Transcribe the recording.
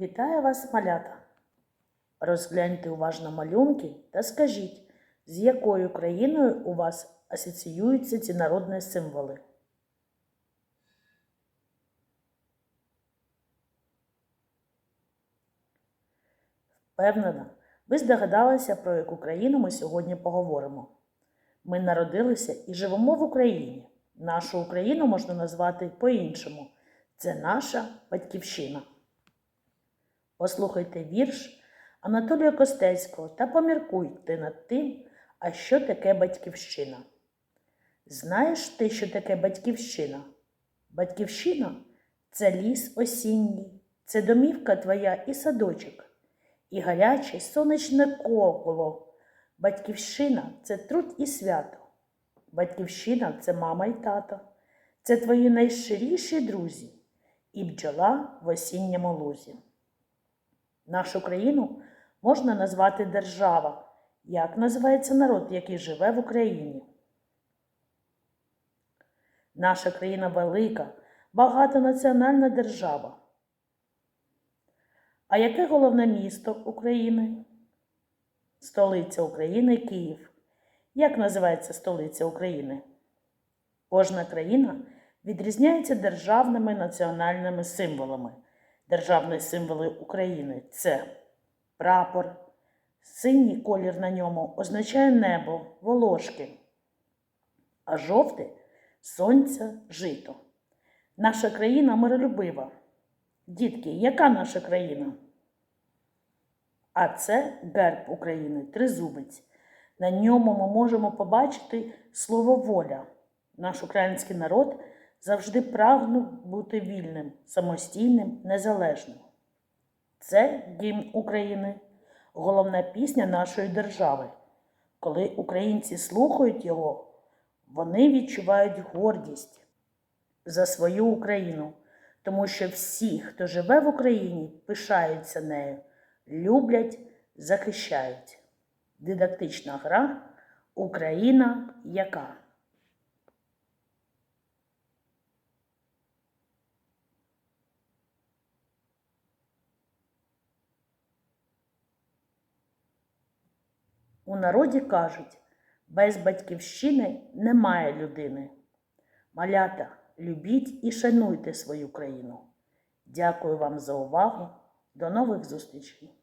Вітаю вас, малята! Розгляньте уважно малюнки та скажіть, з якою країною у вас асоціюються ці народні символи. Впевнена, ви здогадалися, про яку країну ми сьогодні поговоримо. Ми народилися і живемо в Україні. Нашу Україну можна назвати по-іншому. Це наша батьківщина. Послухайте вірш Анатолія Костецького та поміркуйте над тим, а що таке батьківщина. Знаєш ти, що таке батьківщина? Батьківщина це ліс осінній, це домівка твоя і садочок, і гаряче сонячне коло. Батьківщина це труд і свято. Батьківщина це мама і тато, це твої найщиріші друзі і бджола в осінньому лузі. Нашу країну можна назвати держава. Як називається народ, який живе в Україні? Наша країна велика, багатонаціональна держава. А яке головне місто України? Столиця України Київ. Як називається столиця України? Кожна країна відрізняється державними національними символами. Державні символи України це прапор, синій колір на ньому означає небо, волошки, а жовтий сонце, жито. Наша країна миролюбива. Дітки, яка наша країна? А це герб України, тризубець. На ньому ми можемо побачити слово воля. Наш український народ завжди прагнув бути вільним, самостійним, незалежним. Це гімн України, головна пісня нашої держави. Коли українці слухають його, вони відчувають гордість за свою Україну, тому що всі, хто живе в Україні, пишаються нею, люблять, захищають. Дидактична гра Україна яка. У народі кажуть, без батьківщини немає людини. Малята, любіть і шануйте свою країну. Дякую вам за увагу. До нових зустрічей!